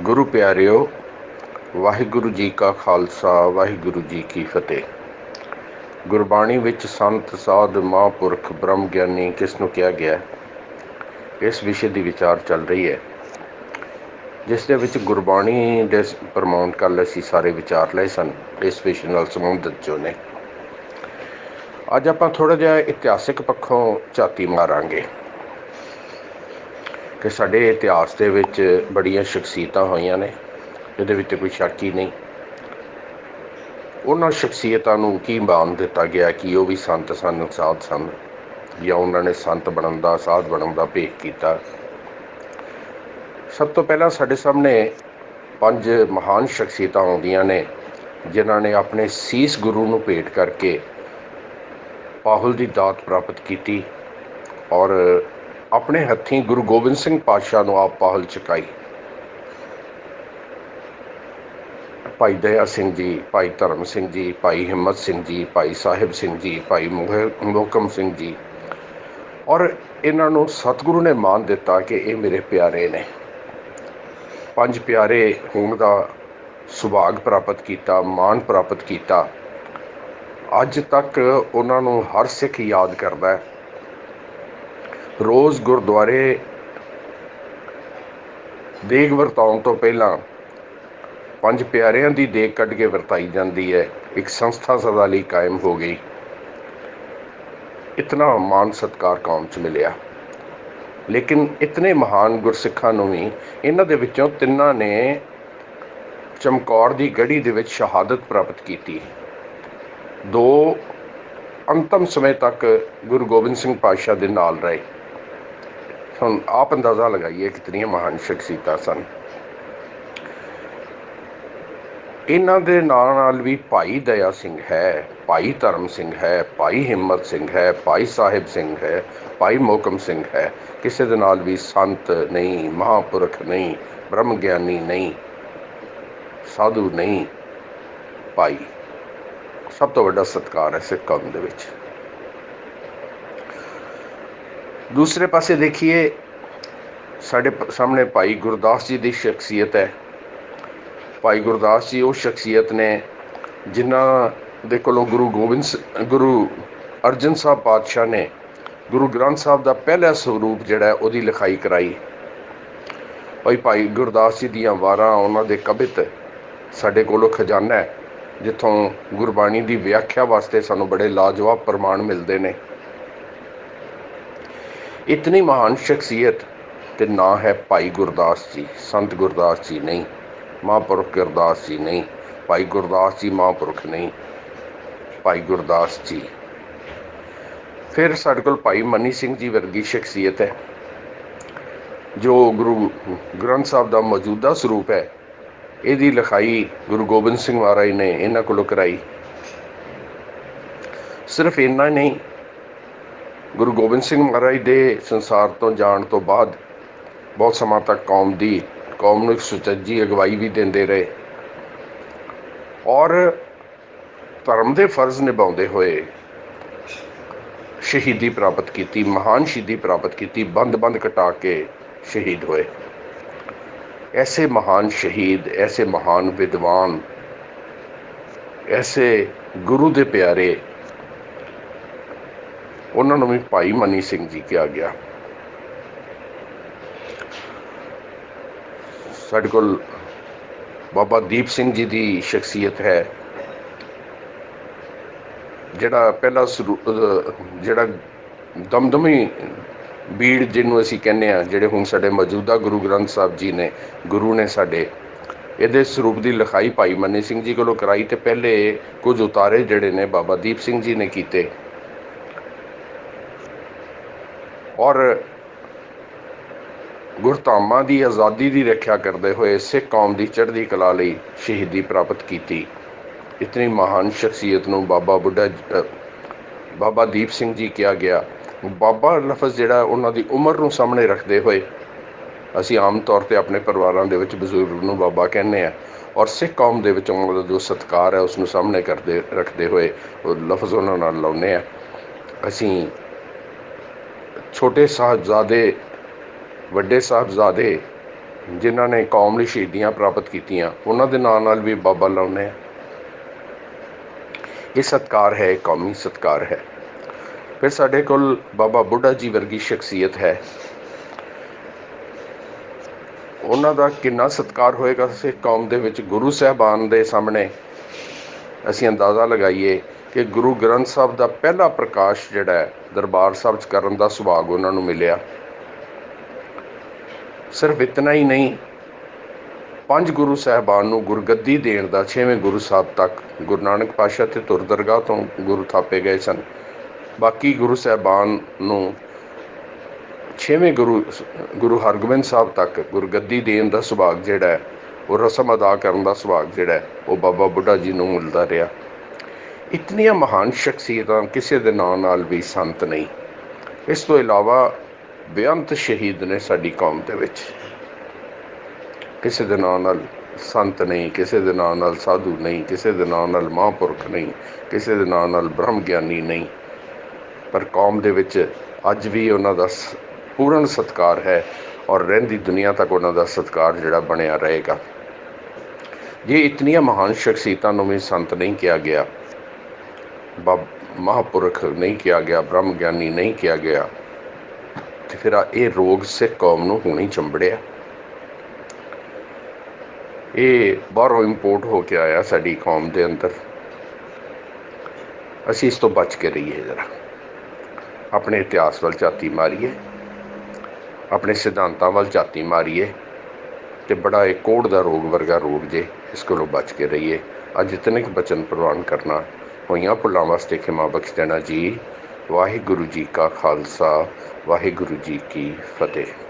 ਗੁਰੂ ਪਿਆਰਿਓ, ਵਾਹਿਗੁਰੂ ਜੀ ਕਾ ਖਾਲਸਾ, ਵਾਹਿਗੁਰੂ ਜੀ ਕੀ ਫਤਿਹ। ਗੁਰਬਾਣੀ ਵਿੱਚ ਸੰਤ, ਸਾਧ, ਮਹਾਂਪੁਰਖ, ਬ੍ਰਹਮ ਗਿਆਨੀ ਕਿਸ ਨੂੰ ਕਿਹਾ ਗਿਆ ਇਸ ਵਿਸ਼ੇ ਦੀ ਵਿਚਾਰ ਚੱਲ ਰਹੀ ਹੈ। ਜਿਸ ਦੇ ਵਿੱਚ ਗੁਰਬਾਣੀ ਦੇ ਪ੍ਰਮਾਣ ਕੱਲ ਅਸੀਂ ਸਾਰੇ ਵਿਚਾਰ ਲਏ ਸਨ, ਇਸ ਵਿਸ਼ੇ ਨਾਲ ਸੰਬੰਧਿਤ ਜੋ ਨੇ। ਅੱਜ ਆਪਾਂ ਥੋੜਾ ਜਿਹਾ ਇਤਿਹਾਸਿਕ ਪੱਖੋਂ ਝਾਤੀ ਮਾਰਾਂਗੇ। ਕਿ ਸਾਡੇ ਇਤਿਹਾਸ ਦੇ ਵਿੱਚ ਬੜੀਆਂ ਸ਼ਖਸੀਅਤਾਂ ਹੋਈਆਂ ਨੇ ਇਹਦੇ ਵਿੱਚ ਕੋਈ ਸ਼ੱਕ ਹੀ ਨਹੀਂ। ਉਹਨਾਂ ਸ਼ਖਸੀਅਤਾਂ ਨੂੰ ਕੀ ਮਾਨ ਦਿੱਤਾ ਗਿਆ ਕਿ ਉਹ ਵੀ ਸੰਤ ਸਨ, ਸਾਧ ਸਨ, ਜਾਂ ਉਹਨਾਂ ਨੇ ਸੰਤ ਬਣਨ ਦਾ, ਸਾਧ ਬਣਨ ਦਾ ਭੇਖ ਕੀਤਾ। ਸਭ ਤੋਂ ਪਹਿਲਾਂ ਸਾਡੇ ਸਾਹਮਣੇ ਪੰਜ ਮਹਾਨ ਸ਼ਖਸੀਅਤਾਂ ਆਉਂਦੀਆਂ ਨੇ, ਜਿਨ੍ਹਾਂ ਨੇ ਆਪਣੇ ਸੀਸ ਗੁਰੂ ਨੂੰ ਭੇਟ ਕਰਕੇ ਪਾਹੁਲ ਦੀ ਦਾਤ ਪ੍ਰਾਪਤ ਕੀਤੀ ਔਰ ਆਪਣੇ ਹੱਥੀਂ ਗੁਰੂ ਗੋਬਿੰਦ ਸਿੰਘ ਪਾਤਸ਼ਾਹ ਨੂੰ ਆਪ ਪਹਲ ਚੁਕਾਈ। ਭਾਈ ਦਇਆ ਸਿੰਘ ਜੀ, ਭਾਈ ਧਰਮ ਸਿੰਘ ਜੀ, ਭਾਈ ਹਿੰਮਤ ਸਿੰਘ ਜੀ, ਭਾਈ ਸਾਹਿਬ ਸਿੰਘ ਜੀ, ਭਾਈ ਮੋਹਕਮ ਸਿੰਘ ਜੀ। ਔਰ ਇਹਨਾਂ ਨੂੰ ਸਤਿਗੁਰੂ ਨੇ ਮਾਨ ਦਿੱਤਾ ਕਿ ਇਹ ਮੇਰੇ ਪਿਆਰੇ ਨੇ। ਪੰਜ ਪਿਆਰੇ ਹੋਣ ਦਾ ਸੁਭਾਗ ਪ੍ਰਾਪਤ ਕੀਤਾ ਮਾਨ ਪ੍ਰਾਪਤ ਕੀਤਾ। ਅੱਜ ਤੱਕ ਉਹਨਾਂ ਨੂੰ ਹਰ ਸਿੱਖ ਯਾਦ ਕਰਦਾ ਹੈ। ਰੋਜ਼ ਗੁਰਦੁਆਰੇ ਦੇਗ ਵਰਤਾਉਣ ਤੋਂ ਪਹਿਲਾਂ ਪੰਜ ਪਿਆਰਿਆਂ ਦੀ ਦੇਗ ਕੱਢ ਕੇ ਵਰਤਾਈ ਜਾਂਦੀ ਹੈ। ਇੱਕ ਸੰਸਥਾ ਸਦਾ ਲਈ ਕਾਇਮ ਹੋ ਗਈ। ਇਤਨਾ ਮਾਨ ਸਤਕਾਰ ਕੌਮ ਚ ਮਿਲਿਆ। ਲੇਕਿਨ ਇਤਨੇ ਮਹਾਨ ਗੁਰਸਿੱਖਾਂ ਨੂੰ ਵੀ ਇਹਨਾਂ ਦੇ ਵਿੱਚੋਂ ਤਿੰਨਾਂ ਨੇ ਚਮਕੌਰ ਦੀ ਗੜੀ ਦੇ ਵਿੱਚ ਸ਼ਹਾਦਤ ਪ੍ਰਾਪਤ ਕੀਤੀ। ਦੋ ਅੰਤਮ ਸਮੇਂ ਤੱਕ ਗੁਰੂ ਗੋਬਿੰਦ ਸਿੰਘ ਪਾਤਸ਼ਾਹ ਦੇ ਨਾਲ ਰਹੇ। ਹੁਣ ਆਪ ਅੰਦਾਜ਼ਾ ਲਗਾਈਏ ਕਿਤਨੀਆਂ ਮਹਾਨ ਸ਼ਖਸੀਅਤਾਂ ਸਨ। ਇਹਨਾਂ ਦੇ ਨਾਲ ਨਾਲ ਵੀ ਭਾਈ ਦਇਆ ਸਿੰਘ ਹੈ, ਭਾਈ ਧਰਮ ਸਿੰਘ ਹੈ, ਭਾਈ ਹਿੰਮਤ ਸਿੰਘ ਹੈ, ਭਾਈ ਸਾਹਿਬ ਸਿੰਘ ਹੈ, ਭਾਈ ਮੋਕਮ ਸਿੰਘ ਹੈ। ਕਿਸੇ ਦੇ ਨਾਲ ਵੀ ਸੰਤ ਨਹੀਂ, ਮਹਾਪੁਰਖ ਨਹੀਂ, ਬ੍ਰਹਮ ਗਿਆਨੀ ਨਹੀਂ, ਸਾਧੂ ਨਹੀਂ, ਭਾਈ। ਸਭ ਤੋਂ ਵੱਡਾ ਸਤਕਾਰ ਹੈ ਸਿੱਖ ਕੌਮ ਦੇ ਵਿੱਚ। ਦੂਸਰੇ ਪਾਸੇ ਦੇਖੀਏ, ਸਾਡੇ ਸਾਹਮਣੇ ਭਾਈ ਗੁਰਦਾਸ ਜੀ ਦੀ ਸ਼ਖਸੀਅਤ ਹੈ। ਭਾਈ ਗੁਰਦਾਸ ਜੀ ਉਹ ਸ਼ਖਸੀਅਤ ਨੇ ਜਿਨ੍ਹਾਂ ਦੇ ਕੋਲੋਂ ਗੁਰੂ ਗੋਬਿੰਦ ਗੁਰੂ ਅਰਜਨ ਸਾਹਿਬ ਪਾਤਸ਼ਾਹ ਨੇ ਗੁਰੂ ਗ੍ਰੰਥ ਸਾਹਿਬ ਦਾ ਪਹਿਲਾ ਸਰੂਪ ਜਿਹੜਾ ਉਹਦੀ ਲਿਖਾਈ ਕਰਾਈ। ਭਾਈ ਭਾਈ ਗੁਰਦਾਸ ਜੀ ਦੀਆਂ ਵਾਰਾਂ ਉਹਨਾਂ ਦੇ ਕਵਿਤ ਸਾਡੇ ਕੋਲੋਂ ਖਜ਼ਾਨਾ ਹੈ, ਜਿੱਥੋਂ ਗੁਰਬਾਣੀ ਦੀ ਵਿਆਖਿਆ ਵਾਸਤੇ ਸਾਨੂੰ ਬੜੇ ਲਾਜਵਾਬ ਪ੍ਰਮਾਣ ਮਿਲਦੇ ਨੇ। ਇਤਨੀ ਮਹਾਨ ਸ਼ਖਸੀਅਤ ਤੇ ਨਾਂ ਹੈ ਭਾਈ ਗੁਰਦਾਸ ਜੀ, ਸੰਤ ਗੁਰਦਾਸ ਜੀ ਨਹੀਂ, ਮਹਾਂਪੁਰਖ ਗੁਰਦਾਸ ਜੀ ਨਹੀਂ, ਭਾਈ ਗੁਰਦਾਸ ਜੀ ਮਹਾਂਪੁਰਖ ਨਹੀਂ, ਭਾਈ ਗੁਰਦਾਸ ਜੀ। ਫਿਰ ਸਾਡੇ ਕੋਲ ਭਾਈ ਮਨੀ ਸਿੰਘ ਜੀ ਵਰਗੀ ਸ਼ਖਸੀਅਤ ਹੈ, ਜੋ ਗੁਰੂ ਗ੍ਰੰਥ ਸਾਹਿਬ ਦਾ ਮੌਜੂਦਾ ਸਰੂਪ ਹੈ। ਇਹਦੀ ਲਿਖਾਈ ਗੁਰੂ ਗੋਬਿੰਦ ਸਿੰਘ ਮਹਾਰਾਜ ਨੇ ਇਹਨਾਂ ਕੋਲੋਂ ਕਰਾਈ। ਸਿਰਫ ਇੰਨਾ ਨਹੀਂ ਗੁਰੂ ਗੋਬਿੰਦ ਸਿੰਘ ਮਹਾਰਾਜ ਦੇ ਸੰਸਾਰ ਤੋਂ ਜਾਣ ਤੋਂ ਬਾਅਦ ਬਹੁਤ ਸਮਾਂ ਤੱਕ ਕੌਮ ਦੀ, ਕੌਮ ਨੂੰ ਇੱਕ ਸੁਚੱਜੀ ਅਗਵਾਈ ਵੀ ਦਿੰਦੇ ਰਹੇ। ਔਰ ਧਰਮ ਦੇ ਫਰਜ਼ ਨਿਭਾਉਂਦੇ ਹੋਏ ਸ਼ਹੀਦੀ ਪ੍ਰਾਪਤ ਕੀਤੀ, ਮਹਾਨ ਸ਼ਹੀਦੀ ਪ੍ਰਾਪਤ ਕੀਤੀ, ਬੰਦ-ਬੰਦ ਕਟਾ ਕੇ ਸ਼ਹੀਦ ਹੋਏ। ਐਸੇ ਮਹਾਨ ਸ਼ਹੀਦ, ਐਸੇ ਮਹਾਨ ਵਿਦਵਾਨ, ਐਸੇ ਗੁਰੂ ਦੇ ਪਿਆਰੇ ਉਹਨਾਂ ਨੂੰ ਵੀ ਭਾਈ ਮਨੀ ਸਿੰਘ ਜੀ ਕਿਹਾ ਗਿਆ। ਸਾਡੇ ਕੋਲ ਬਾਬਾ ਦੀਪ ਸਿੰਘ ਜੀ ਦੀ ਸ਼ਖਸੀਅਤ ਹੈ। ਜਿਹੜਾ ਪਹਿਲਾ ਜਿਹੜਾ ਦਮਦਮੀ ਬੀੜ ਜਿਹਨੂੰ ਅਸੀਂ ਕਹਿੰਦੇ ਆ ਜਿਹੜੇ ਹੁਣ ਸਾਡੇ ਮੌਜੂਦਾ ਗੁਰੂ ਗ੍ਰੰਥ ਸਾਹਿਬ ਜੀ ਨੇ, ਗੁਰੂ ਨੇ ਸਾਡੇ ਇਹਦੇ ਸਰੂਪ ਦੀ ਲਿਖਾਈ ਭਾਈ ਮਨੀ ਸਿੰਘ ਜੀ ਕੋਲੋਂ ਕਰਾਈ ਤੇ ਪਹਿਲੇ ਕੁਝ ਉਤਾਰੇ ਜਿਹੜੇ ਨੇ ਬਾਬਾ ਦੀਪ ਸਿੰਘ ਜੀ ਨੇ ਕੀਤੇ। ਔਰ ਗੁਰਧਾਮਾਂ ਦੀ ਆਜ਼ਾਦੀ ਦੀ ਰੱਖਿਆ ਕਰਦੇ ਹੋਏ ਸਿੱਖ ਕੌਮ ਦੀ ਚੜ੍ਹਦੀ ਕਲਾ ਲਈ ਸ਼ਹੀਦੀ ਪ੍ਰਾਪਤ ਕੀਤੀ। ਇਤਨੀ ਮਹਾਨ ਸ਼ਖਸੀਅਤ ਨੂੰ ਬਾਬਾ ਬੁੱਢਾ ਬਾਬਾ ਦੀਪ ਸਿੰਘ ਜੀ ਕਿਹਾ ਗਿਆ, ਬਾਬਾ ਲਫ਼ਜ਼ ਜਿਹੜਾ ਉਹਨਾਂ ਦੀ ਉਮਰ ਨੂੰ ਸਾਹਮਣੇ ਰੱਖਦੇ ਹੋਏ ਅਸੀਂ ਆਮ ਤੌਰ ਤੇ ਆਪਣੇ ਪਰਿਵਾਰਾਂ ਦੇ ਵਿੱਚ ਬਜ਼ੁਰਗ ਨੂੰ ਬਾਬਾ ਕਹਿੰਦੇ ਆ ਔਰ ਸਿੱਖ ਕੌਮ ਦੇ ਵਿੱਚ ਉਹਨਾਂ ਦਾ ਜੋ ਸਤਕਾਰ ਹੈ ਉਸ ਨੂੰ ਸਾਹਮਣੇ ਕਰਦੇ, ਰੱਖਦੇ ਹੋਏ ਉਹ ਲਫ਼ਜ਼ ਉਹਨਾਂ ਨਾਲ ਲਾਉਨੇ ਆ ਅਸੀਂ ਛੋਟੇ ਸਾਹਿਬਜ਼ਾਦੇ, ਵੱਡੇ ਸਾਹਿਬਜ਼ਾਦੇ, ਜਿਨ੍ਹਾਂ ਨੇ ਕੌਮ ਲਈ ਸ਼ਹੀਦੀਆਂ ਪ੍ਰਾਪਤ ਕੀਤੀਆਂ, ਉਹਨਾਂ ਦੇ ਨਾਂ ਨਾਲ ਵੀ ਬਾਬਾ ਲਾਉਂਦੇ ਆ ਇਹ ਸਤਕਾਰ ਹੈ, ਇਹ ਕੌਮੀ ਸਤਕਾਰ ਹੈ। ਫਿਰ ਸਾਡੇ ਕੋਲ ਬਾਬਾ ਬੁੱਢਾ ਜੀ ਵਰਗੀ ਸ਼ਖਸੀਅਤ ਹੈ। ਉਹਨਾਂ ਦਾ ਕਿੰਨਾ ਸਤਕਾਰ ਹੋਏਗਾ ਸਿੱਖ ਕੌਮ ਦੇ ਵਿੱਚ ਗੁਰੂ ਸਾਹਿਬਾਨ ਦੇ ਸਾਹਮਣੇ ਅਸੀਂ ਅੰਦਾਜ਼ਾ ਲਗਾਈਏ ਕਿ ਗੁਰੂ ਗ੍ਰੰਥ ਸਾਹਿਬ ਦਾ ਪਹਿਲਾ ਪ੍ਰਕਾਸ਼ ਜਿਹੜਾ ਹੈ, ਦਰਬਾਰ ਸਾਹਿਬ 'ਚ ਕਰਨ ਦਾ ਸੁਭਾਗ ਉਹਨਾਂ ਨੂੰ ਮਿਲਿਆ। ਸਿਰਫ ਇਤਨਾ ਹੀ ਨਹੀਂ, ਪੰਜ ਗੁਰੂ ਸਾਹਿਬਾਨ ਨੂੰ ਗੁਰਗੱਦੀ ਦੇਣ ਦਾ ਛੇਵੇਂ ਗੁਰੂ ਸਾਹਿਬ ਤੱਕ ਗੁਰੂ ਨਾਨਕ ਪਾਤਸ਼ਾਹ ਤੇ ਤੁਰ ਦਰਗਾਹ ਤੋਂ ਗੁਰੂ ਥਾਪੇ ਗਏ ਸਨ। ਬਾਕੀ ਗੁਰੂ ਸਾਹਿਬਾਨ ਨੂੰ ਛੇਵੇਂ ਗੁਰੂ ਗੁਰੂ ਹਰਗੋਬਿੰਦ ਸਾਹਿਬ ਤੱਕ ਗੁਰਗੱਦੀ ਦੇਣ ਦਾ ਸੁਭਾਗ ਜਿਹੜਾ ਹੈ, ਉਹ ਰਸਮ ਅਦਾ ਕਰਨ ਦਾ ਸੁਭਾਗ ਜਿਹੜਾ ਉਹ ਬਾਬਾ ਬੁੱਢਾ ਜੀ ਨੂੰ ਮਿਲਦਾ ਰਿਹਾ। ਇਤਨੀਆਂ ਮਹਾਨ ਸ਼ਖਸੀਅਤਾਂ ਕਿਸੇ ਦੇ ਨਾਂ ਨਾਲ ਵੀ ਸੰਤ ਨਹੀਂ। ਇਸ ਤੋਂ ਇਲਾਵਾ ਬੇਅੰਤ ਸ਼ਹੀਦ ਨੇ ਸਾਡੀ ਕੌਮ ਦੇ ਵਿੱਚ। ਕਿਸੇ ਦੇ ਨਾਂ ਨਾਲ ਸੰਤ ਨਹੀਂ, ਕਿਸੇ ਦੇ ਨਾਂ ਨਾਲ ਸਾਧੂ ਨਹੀਂ, ਕਿਸੇ ਦੇ ਨਾਂ ਨਾਲ ਮਹਾਂਪੁਰਖ ਨਹੀਂ, ਕਿਸੇ ਦੇ ਨਾਂ ਨਾਲ ਬ੍ਰਹਮ ਗਿਆਨੀ ਨਹੀਂ। ਪਰ ਕੌਮ ਦੇ ਵਿੱਚ ਅੱਜ ਵੀ ਉਹਨਾਂ ਦਾ ਸ- ਪੂਰਨ ਸਤਕਾਰ ਹੈ ਔਰ ਰਹਿੰਦੀ ਦੁਨੀਆ ਤੱਕ ਉਹਨਾਂ ਦਾ ਸਤਕਾਰ ਜਿਹੜਾ ਬਣਿਆ ਰਹੇਗਾ। ਜੇ ਇਤਨੀਆਂ ਮਹਾਨ ਸ਼ਖਸੀਅਤਾਂ ਨੂੰ ਵੀ ਸੰਤ ਨਹੀਂ ਕਿਹਾ ਗਿਆ ਮਹਾਂਪੁਰਖ ਨਹੀਂ ਕਿਹਾ ਗਿਆ, ਬ੍ਰਹਮ ਗਿਆਨੀ ਨਹੀਂ ਕਿਹਾ ਗਿਆ, ਤੇ ਫਿਰ ਇਹ ਰੋਗ ਸਿੱਖ ਕੌਮ ਨੂੰ ਹੁਣੀ ਚੰਬੜਿਆ। ਇਹ ਬਾਹਰੋਂ ਇੰਪੋਰਟ ਹੋ ਕੇ ਆਇਆ ਸਾਡੀ ਕੌਮ ਦੇ ਅੰਦਰ। ਅਸੀਂ ਇਸ ਤੋਂ ਬਚ ਕੇ ਰਹੀਏ ਜਰਾ। ਆਪਣੇ ਇਤਿਹਾਸ ਵੱਲ ਝਾਤੀ ਮਾਰੀਏ, ਆਪਣੇ ਸਿਧਾਂਤਾਂ ਵੱਲ ਝਾਤੀ ਮਾਰੀਏ, ਤੇ ਬੜਾ ਇਹ ਕੋੜ ਦਾ ਰੋਗ ਵਰਗਾ ਰੋਗ ਜੇ, ਇਸ ਕੋਲੋਂ ਬਚ ਕੇ ਰਹੀਏ। ਅੱਜ ਇਤਨੇ ਕੁ ਬਚਨ ਪ੍ਰਵਾਨ ਕਰਨਾ ਹੋਈਆਂ ਭੁੱਲਾਂ ਵਾਸਤੇ ਖਿਮਾ ਬਖਸ਼ ਦੇਣਾ ਜੀ। ਵਾਹਿਗੁਰੂ ਜੀ ਕਾ ਖਾਲਸਾ, ਵਾਹਿਗੁਰੂ ਜੀ ਕੀ ਫਤਿਹ।